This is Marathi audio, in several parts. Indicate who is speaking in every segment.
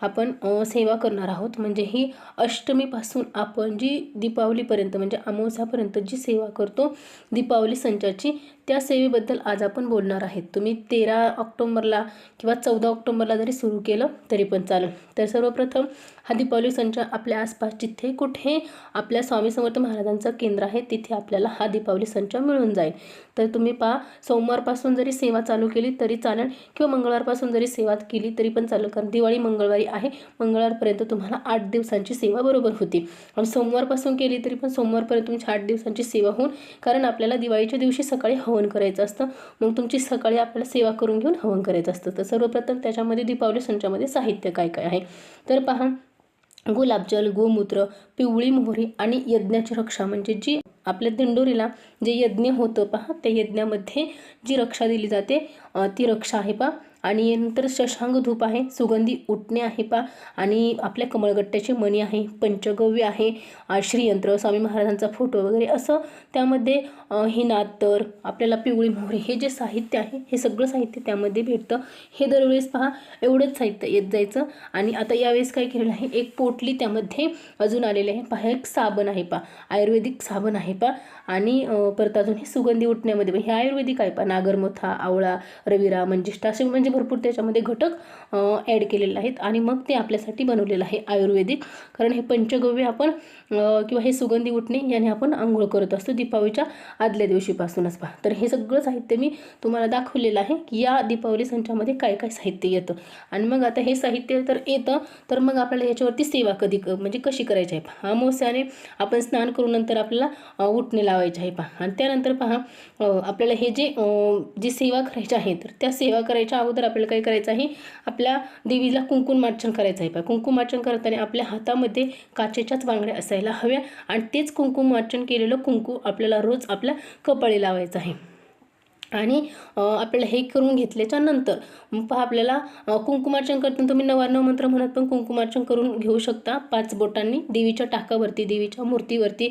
Speaker 1: आपण सेवा करणार आहोत. म्हणजे ही अष्टमीपासून आपण जी दीपावलीपर्यंत म्हणजे अमावस्यापर्यंत जी सेवा करतो दीपावली संचाची त्या सेवेबद्दल आज आपण बोलणार आहेत. तुम्ही तेरा ऑक्टोंबरला किंवा चौदा ऑक्टोंबरला जरी सुरू केलं तरी पण चालेल. तर सर्वप्रथम हा दीपावली संच आपल्या आसपास जिथे कुठे आपल्या स्वामी समर्थ महाराजांचं केंद्र आहे तिथे आपल्याला हा दीपावली संच मिळून जाईल. तर तुम्ही पहा सोमवारपासून जरी सेवा चालू केली तरी चालेल. किंवा मंगळवारपासून जरी सेवा केली तरी पण चालेल. कारण दिवाळी मंगळवारी आहे. मंगळवारपर्यंत तुम्हाला आठ दिवसांची सेवा बरोबर होती. आणि सोमवारपासून केली तरी पण सोमवारपर्यंत तुमची आठ दिवसांची सेवा होऊन कारण आपल्याला दिवाळीच्या दिवशी सकाळी हवन हवन करायचं असतं. मग तुमची सकाळी आपल्याला सेवा करून घेऊन हवन करायचं असतं. तर सर्वप्रथम त्याच्यामध्ये दीपावली संचामध्ये साहित्य काय काय आहे? तर पहा गुलाबजल गोमूत्र पिवळी मोहरी आणि यज्ञाची रक्षा म्हणजे जी आपल्या दिंडोरीला जे यज्ञ होतं पहा त्या यज्ञामध्ये जी रक्षा दिली जाते ती रक्षा आहे पहा. आणि नंतर शशांक धूप आहे सुगंधी उठणे आहे पा आणि आपल्या कमळगट्ट्याचे मणी आहे पंचगव्य आहे श्रीयंत्र स्वामी महाराजांचा फोटो वगैरे असं त्यामध्ये हे नातर आपल्याला पिवळी मोहरी हे जे साहित्य आहे हे सगळं साहित्य त्यामध्ये भेटतं. हे दरवेळेस पहा एवढंच साहित्य येत जायचं. आणि आता यावेळेस काय केलेलं आहे एक पोटली त्यामध्ये अजून आलेले आहे. पहा एक साबण आहे पा आयुर्वेदिक साबण आहे पा. आणि परत अजून हे सुगंधी उठण्यामध्ये हे आयुर्वेदिक आहे पा नागरमोथा आवळा रविरा मंजिष्ठा असे म्हणजे भरपूर त्याच्यामध्ये घटक ॲड केलेले आहेत आणि मग ते आपल्यासाठी बनवलेलं आहे आयुर्वेदिक. कारण हे पंचगव्य आपण किंवा हे सुगंधी उठणे याने आपण आंघोळ करत असतो दीपावलीच्या आदल्या दिवशीपासूनच पहा. तर हे सगळं साहित्य मी तुम्हाला दाखवलेलं आहे की या दीपावली संचामध्ये काय काय साहित्य येतं. आणि मग आता हे साहित्य तर येतं तर मग आपल्याला याच्यावरती सेवा कधी क- म्हणजे कशी करायची आहे पहा. अमावस्याने आपण स्नान करून नंतर आपल्याला उठणे लावायचे आहे पहा. आणि त्यानंतर पहा आपल्याला हे जे जी सेवा करायची आहे तर त्या सेवा करायच्या अगोदर आपल्याला काय करायचं आहे? आपल्या देवीला कुंकुमार्चन करायचं आहे. पाहिजे कुंकुमार्चन करताना आपल्या हातामध्ये काचेच्याच बांगड्या असायला हव्या आणि तेच कुंकुमार्चन केलेलं कुंकू आपल्याला रोज आपल्या कपाळी लावायचं आहे. आणि आपल्याला हे करून घेतल्याच्या नंतर पहा आपल्याला कुंकुमार्चन करताना तुम्ही नवानव मंत्र म्हणत पण कुंकुमार्चन करून घेऊ शकता. पाच बोटांनी देवीच्या टाकावरती देवीच्या मूर्तीवरती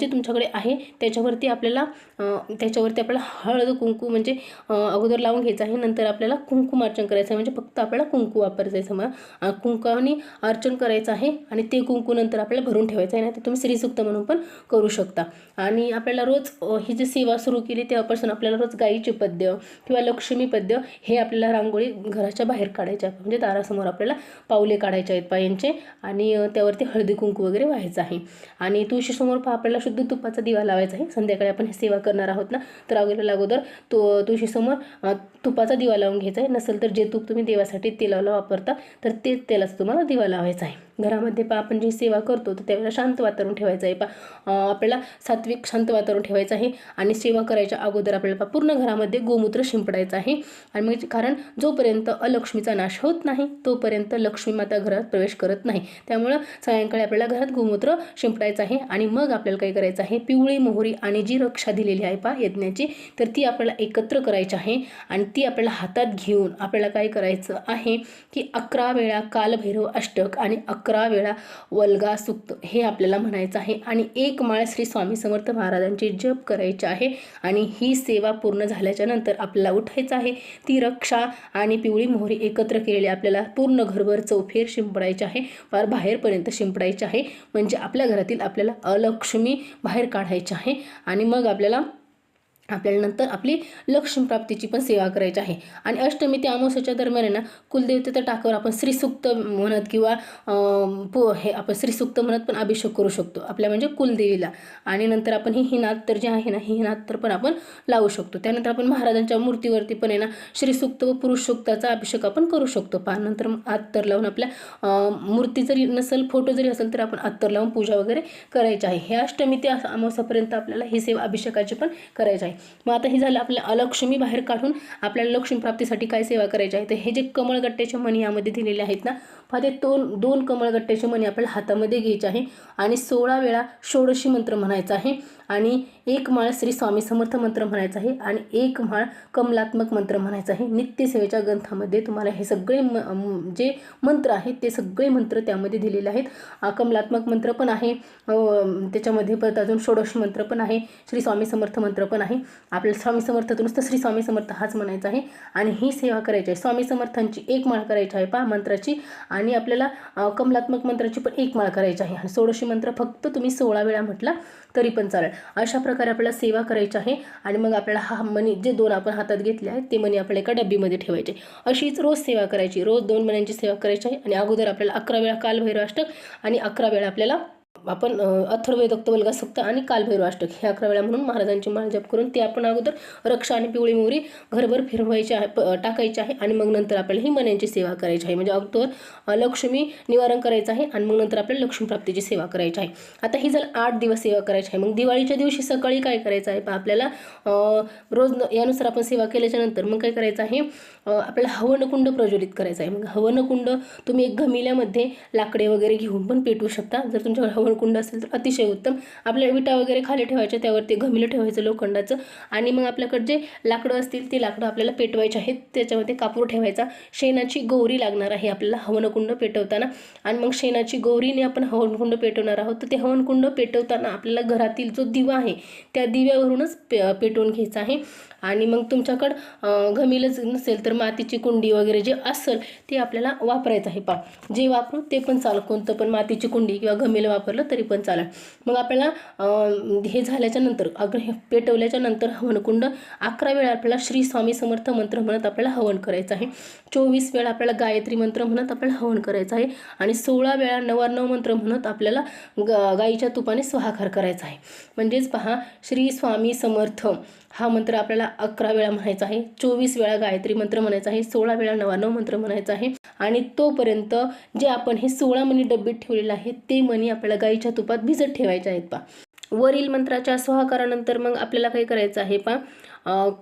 Speaker 1: जे तुमच्याकडे आहे त्याच्यावरती आपल्याला त्याच्यावरती आपल्याला हळद कुंकू म्हणजे अगोदर लावून घ्यायचं आहे. नंतर आपल्याला कुंकुमार्चन करायचं आहे. म्हणजे फक्त आपल्याला कुंकू वापरायचं आहे. समजा कुंकाने अर्चन करायचं आहे आणि ते कुंकू नंतर आपल्याला भरून ठेवायचं आहे. नाही तर तुम्ही श्रीसुक्त म्हणून पण करू शकता. आणि आपल्याला रोज ही जी सेवा सुरू केली तेव्हापासून आपल्याला रोज गाय गाईचे पद्य किंवा लक्ष्मी पद्य हे आपल्याला रांगोळी घराच्या बाहेर काढायच्या आहे म्हणजे दारासमोर आपल्याला पावले काढायचे आहेत पायांचे आणि त्यावरती हळदी कुंकू वगैरे व्हायचं आहे. आणि तुळशीसमोर पहा आपल्याला शुद्ध तुपाचा दिवा लावायचा आहे. संध्याकाळी आपण हे सेवा करणार आहोत ना तर अगोदर अगोदर तो तुळशीसमोर तुपाचा दिवा लावून घ्यायचा आहे. नसेल तर जे तूप तुम्ही देवासाठी तेलाला वापरता तर ते तेलाचा तुम्हाला दिवा लावायचा आहे. घरामध्ये पा आपण जी सेवा करतो तर त्यावेळेला शांत वातावरण ठेवायचं आहे. पा आपल्याला सात्विक शांत वातावरण ठेवायचं आहे आणि सेवा करायच्या अगोदर आपल्याला पा पूर्ण घरामध्ये गोमूत्र शिंपडायचं आहे. आणि मग कारण जोपर्यंत अलक्ष्मीचा नाश होत नाही तोपर्यंत लक्ष्मी माता घरात प्रवेश करत नाही. त्यामुळं सायंकाळी आपल्याला घरात गोमूत्र शिंपडायचं आहे आणि मग आपल्याला काय करायचं आहे? पिवळी मोहरी आणि जी रक्षा दिलेली आहे पा यज्ञाची तर ती आपल्याला एकत्र करायची आहे आणि ती आपल्याला हातात घेऊन आपल्याला काय करायचं आहे? की अकरा वेळा कालभैरव अष्टक आणि अकरा अकरा वेळा वल्गा सुक्त हे आपल्याला म्हणायचं आहे. आणि एक माळ श्री स्वामी समर्थ महाराजांची जप करायची आहे. आणि ही सेवा पूर्ण झाल्याच्यानंतर आपल्याला उठायचं आहे. ती रक्षा आणि पिवळी मोहरी एकत्र केलेली आपल्याला पूर्ण घरभर चौफेर शिंपडायची आहे. फार बाहेरपर्यंत शिंपडायची आहे. म्हणजे आपल्या घरातील आपल्याला अलक्ष्मी बाहेर काढायची आहे. आणि मग आपल्याला आपल्याला नंतर आपली लक्ष्मीप्राप्तीची पण सेवा करायची आहे. आणि अष्टमी ते अमावस्याच्या दरम्यान आहे ना कुलदेवतेच्या टाकावर आपण श्रीसुक्त म्हणत किंवा पु पो हे आपण श्रीसुक्त म्हणत पण अभिषेक करू शकतो. आपल्या म्हणजे कुलदेवीला. आणि नंतर आपण ही हिनात तर जे आहे ना ही हिनात तर पण आपण लावू शकतो. त्यानंतर आपण महाराजांच्या मूर्तीवरती पण आहे ना श्रीसुक्त व पुरुषसुक्ताचा अभिषेक आपण करू शकतो. पानंतर अत्तर लावून आपल्या मूर्ती जरी नसेल फोटो जरी असेल तर आपण अत्तर लावून पूजा वगैरे करायची आहे. हे अष्टमी ते अमावस्यापर्यंत आपल्याला ही सेवा अभिषेकाची पण करायची आहे. मग आता हे झालं आपल्या अलक्ष्मी बाहेर काढून आपल्याला लक्ष्मी प्राप्तीसाठी काय सेवा करायची आहे? तर हे जे कमळगट्ट्याच्या मणी यामध्ये दिलेले आहेत ना पहा दोन दोन कमळगट्ट्याचे मणी आपल्याला हातामध्ये घ्यायचे आहे. आणि सोळा वेळा षोडशी मंत्र म्हणायचा आहे. आणि एक माळ श्री स्वामी समर्थ मंत्र म्हणायचा आहे. आणि एक माळ कमलात्मक मंत्र म्हणायचा आहे. नित्यसेवेच्या ग्रंथामध्ये तुम्हाला हे सगळे म जे मंत्र आहेत ते सगळे मंत्र त्यामध्ये दिलेले आहेत. कमलात्मक मंत्र पण आहे. त्याच्यामध्ये परत अजून षोडश मंत्र पण आहे. श्री स्वामी समर्थ मंत्र पण आहे. आपल्याला स्वामी समर्थातून नुसतं श्री स्वामी समर्थ हाच म्हणायचा आहे. आणि ही सेवा करायची आहे. स्वामी समर्थांची एक माळ करायची आहे पहा मंत्राची. आणि आणि आपल्याला कमलात्मक मंत्राची पण एक माळ करायची आहे. आणि षोडशी मंत्र फक्त तुम्ही सोळा वेळा म्हटला तरी पण चालेल. अशा प्रकारे आपल्याला सेवा करायची आहे. आणि मग आपल्याला हा मनी जे दोन आपण हातात घेतले आहेत ते मनी आपल्याला एका डब्बीमध्ये ठेवायचे. अशीच रोज सेवा करायची. रोज दोन मण्यांची सेवा करायची आहे. आणि अगोदर आपल्याला अकरा वेळा कालभैरवाष्टक आणि अकरा वेळा आपल्याला आपण अ, अथर्ववेदोक्त वल्गासक्त आणि कालभैरवाष्टक हे अकरा वेळा म्हणून महाराजांची माळ जप करून ते आपण अगोदर रक्षा आणि पिवळी मोहरी घरभर फिरवायची आहे प- टाकायची आहे आणि मग नंतर आपल्याला ही मन्यांची सेवा करायची आहे. म्हणजे अगोदर लक्ष्मी निवारण करायचं आहे आणि मग नंतर आपल्याला लक्ष्मीप्राप्तीची सेवा करायची आहे. आता ही जर आठ दिवस सेवा करायची आहे. मग दिवाळीच्या दिवशी सकाळी काय करायचं आहे? आपल्याला रोज यानुसार आपण सेवा केल्याच्यानंतर मग काय करायचं आहे? आपल्याला हवनकुंड प्रज्वलित करायचं आहे. मग हवनकुंड तुम्ही एक घमिल्यामध्ये लाकडे वगैरे घेऊन पण पेटवू शकता. जर तुमच्याकडे हवनकुंड असेल तर अतिशय उत्तम. आपल्या विटा वगैरे खाली ठेवायच्या त्यावरती घमिलं ठेवायचं लोखंडाचं. आणि मग आपल्याकडे जे लाकडं असतील ते लाकडं आपल्याला पेटवायचे आहेत. त्याच्यामध्ये कापूर ठेवायचा. शेणाची गौरी लागणार आहे आपल्याला हवनकुंड पेटवताना. आणि मग शेणाची गौरीने आपण हवनकुंड पेटवणार आहोत. तर ते हवनकुंड पेटवताना आपल्याला घरातील जो दिवा आहे त्या दिव्यावरूनच पे पेटवून घ्यायचा आहे. आणि मग तुमच्याकडं घमिलच नसेल तर मातीची कुंडी वगैरे जे असेल ते आपल्याला वापरायचं आहे. पा जे वापरू ते पण चाल कोणतं पण मातीची कुंडी किंवा घमिलं वापरलं तरी पण चालेल. मग आपल्याला हे झाल्याच्यानंतर अग हे पेटवल्याच्या नंतर हवनकुंड अकरा वेळा आपल्याला श्री स्वामी समर्थ मंत्र म्हणत आपल्याला हवन करायचं आहे. चोवीस वेळा आपल्याला गायत्री मंत्र म्हणत आपल्याला हवन करायचं आहे. आणि सोळा वेळा नवाण्णव मंत्र म्हणत आपल्याला ग गाईच्या तुपाने स्वाहाकार करायचा आहे. म्हणजेच पहा श्री स्वामी समर्थ हा मंत्र आपल्याला अकरा वेळा म्हणायचा आहे चोवीस वेळा गायत्री मंत्र म्हणायचा आहे सोळा वेळा नवानव मंत्र म्हणायचा आहे आणि तोपर्यंत जे आपण हे सोळा मणी डब्बीत ठेवलेले आहे ते मणी आपल्याला गाईच्या तुपात भिजत ठेवायचे आहेत पा वरील मंत्राच्या स्वाहाकारानंतर मग आपल्याला काय करायचं आहे पा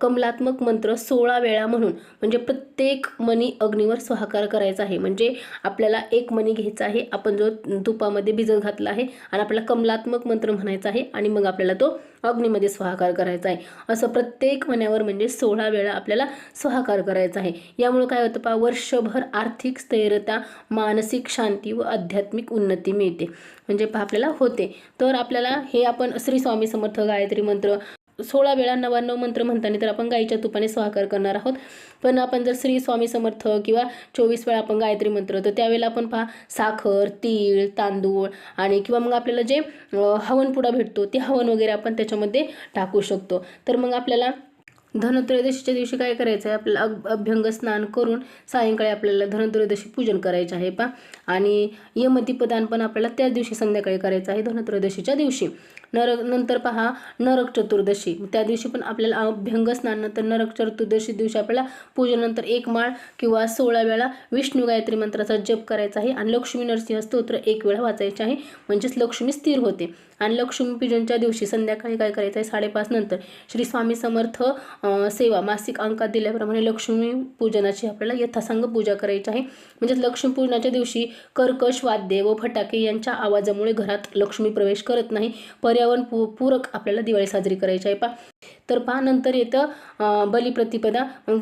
Speaker 1: कमलात्मक मंत्र सोळा वेळा म्हणून म्हणजे प्रत्येक मणी अग्नीवर स्वाहाकार करायचा आहे. म्हणजे आपल्याला एक मणी घ्यायचा आहे आपण जो तुपामध्ये भिजत घातला आहे आणि आपल्याला कमलात्मक मंत्र म्हणायचा आहे आणि मग आपल्याला तो अग्नीमध्ये स्वाहाकार करायचा आहे. असं प्रत्येक मण्यावर म्हणजे सोळा वेळा आपल्याला स्वाहाकार करायचा आहे. यामुळे काय होतं पा वर्षभर आर्थिक स्थैर्यता मानसिक शांती व आध्यात्मिक उन्नती मिळते. म्हणजे पहा आपल्याला होते. तर आपल्याला हे आपण श्री स्वामी समर्थ गायत्री मंत्र सोळा वेळा नव्याण्णव मंत्र म्हणताना तर आपण गाईच्या तुपाने स्वाकार करणार आहोत. पण आपण जर श्री स्वामी समर्थ किंवा चोवीस वेळा आपण गायत्री मंत्र तर त्यावेळेला आपण पहा साखर तीळ तांदूळ आणि किंवा मग आपल्याला जे हवनपुडा भेटतो ते हवन वगैरे आपण त्याच्यामध्ये टाकू शकतो. तर मग आपल्याला धनत्रयोदशीच्या दिवशी काय करायचं आहे आपल्याला अभ अभ्यंग स्नान करून सायंकाळी आपल्याला धनत्रयोदशी पूजन करायचे आहे पा आणि यमतीपदान पण आपल्याला त्याच दिवशी संध्याकाळी करायचं आहे धनत्रयोदशीच्या दिवशी. नरक नंतर पहा नरक चतुर्दशी. त्या दिवशी पण आपल्याला अभ्यंग स्नान नंतर नरक चतुर्दशी दिवशी आपल्याला पूजनानंतर एक माळ किंवा सोळा वेळा विष्णू गायत्री मंत्राचा जप करायचा आहे. आणि लक्ष्मी नरसिंह स्तोत्र एक वेळा वाचायचे आहे. म्हणजेच लक्ष्मी स्थिर होते. आणि लक्ष्मीपूजनच्या दिवशी संध्याकाळी काय करायचं आहे? साडेपाच नंतर. श्री स्वामी समर्थ सेवा मासिक अंकात दिल्याप्रमाणे लक्ष्मी पूजनाची आपल्याला यथासांग पूजा करायची आहे. म्हणजेच लक्ष्मी पूजनाच्या दिवशी कर्कश वाद्य व फटाके यांच्या आवाजामुळे घरात लक्ष्मी प्रवेश करत नाही. पर्यावरण पू पूरक आपल्याला दिवाळी साजरी करायची आहे. पा तर पहा नंतर येतं बलिप्रतिपदा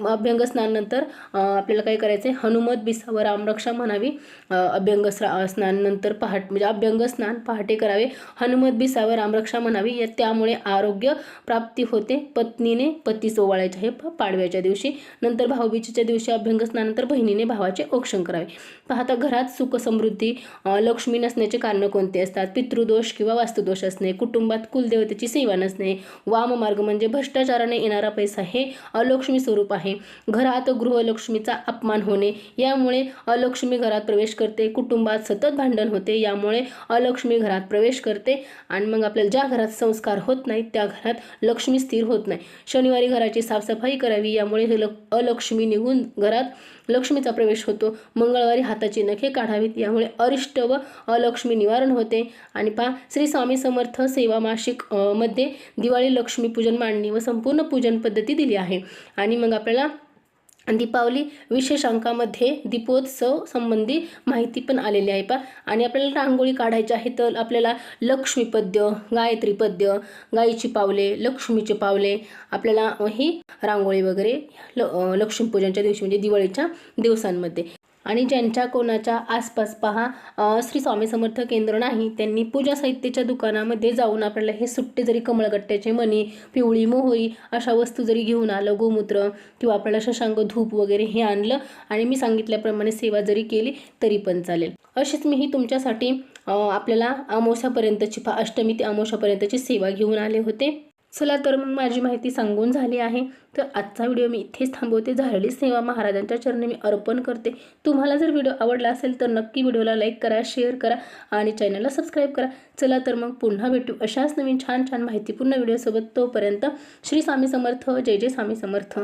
Speaker 1: अभ्यंग स्नाननंतर आपल्याला काय करायचं आहे हनुमत बिसावर रामरक्षा म्हणावी. अभ्यंग स्रा पहाट म्हणजे अभ्यंग स्नान पहाटे करावे. हनुमत बिसावर रामरक्षा म्हणावी. या त्यामुळे आरोग्य प्राप्ती होते. पत्नीने पतीस ओवाळायचे हे प- पाडव्याच्या दिवशी. नंतर भाऊबीजेच्या दिवशी अभ्यंग स्नानंतर बहिणीने भावाचे औक्षण करावे. पाहता घरात सुख समृद्धी लक्ष्मी नसण्याचे कारणं कोणते असतात? पितृदोष किंवा वास्तुदोष असणे कुटुंबात कुलदेवतेची सेवा नसणे वाममार्ग म्हणजे भ्रष्टाचाराने येणारा पैसा हे अलक्ष्मी स्वरूप आहे. घरात गृहलक्ष्मीचा अपमान होणे यामुळे अलक्ष्मी घरात प्रवेश करते कुटुंबात सतत भांडण होते यामुळे अलक्ष्मी घरात प्रवेश करते आणि मग आपल्याला ज्या घरात संस्कार होत नाहीत त्या घरात लक्ष्मी स्थिर होत नाही. शनिवारी घराची साफसफाई करावी यामुळे अलक्ष्मी निघून घरात लक्ष्मीचा प्रवेश होतो. मंगळवारी हाताची नखे काढावीत. यामुळे अरिष्ट व अलक्ष्मी निवारण होते. आणि पहा श्री स्वामी समर्थ सेवा मासिकमध्ये दिवाळी लक्ष्मी पूजन मांडणी व संपूर्ण पूजन पद्धती दिली आहे. आणि मग आपल्याला दीपावली विशेष अंकामध्ये दीपोत्सव संबंधी माहिती पण आलेली आहे पा आणि आपल्याला रांगोळी काढायची आहे तर आपल्याला लक्ष्मीपद्य गायत्रीपद्य गायीची गाईची पावले लक्ष्मीचे पावले आपल्याला ही रांगोळी वगैरे ल लक्ष्मीपूजनच्या दिवशी म्हणजे दिवाळीच्या दिवसांमध्ये. आणि ज्यांच्या कोणाच्या आसपास पहा श्री स्वामी समर्थ केंद्र नाही त्यांनी पूजा साहित्याच्या दुकानामध्ये जाऊन आपल्याला हे सुट्टे जरी कमळगट्ट्याचे मणी पिवळी मोहरी अशा वस्तू जरी घेऊन आलं गोमूत्र किंवा आपल्याला शशांक धूप वगैरे हे आणलं आणि मी सांगितल्याप्रमाणे सेवा जरी केली तरी पण चालेल. अशीच मी ही तुमच्यासाठी आपल्याला अमावश्यापर्यंतची पा अष्टमी ते अमावश्यापर्यंतची सेवा घेऊन आले होते. चला तर मग माझी माहिती सांगून झाली आहे. तर आजचा व्हिडिओ मी इथेच थांबवते. झालेली सेवा महाराजांच्या चरणी मी अर्पण करते. तुम्हाला जर व्हिडिओ आवडला असेल तर नक्की व्हिडिओला लाईक करा शेअर करा आणि चॅनलला सबस्क्राईब करा. चला तर मग पुन्हा भेटू अशाच नवीन छान छान माहितीपूर्ण व्हिडिओसोबत तोपर्यंत श्री स्वामी समर्थ. जय जय स्वामी समर्थ.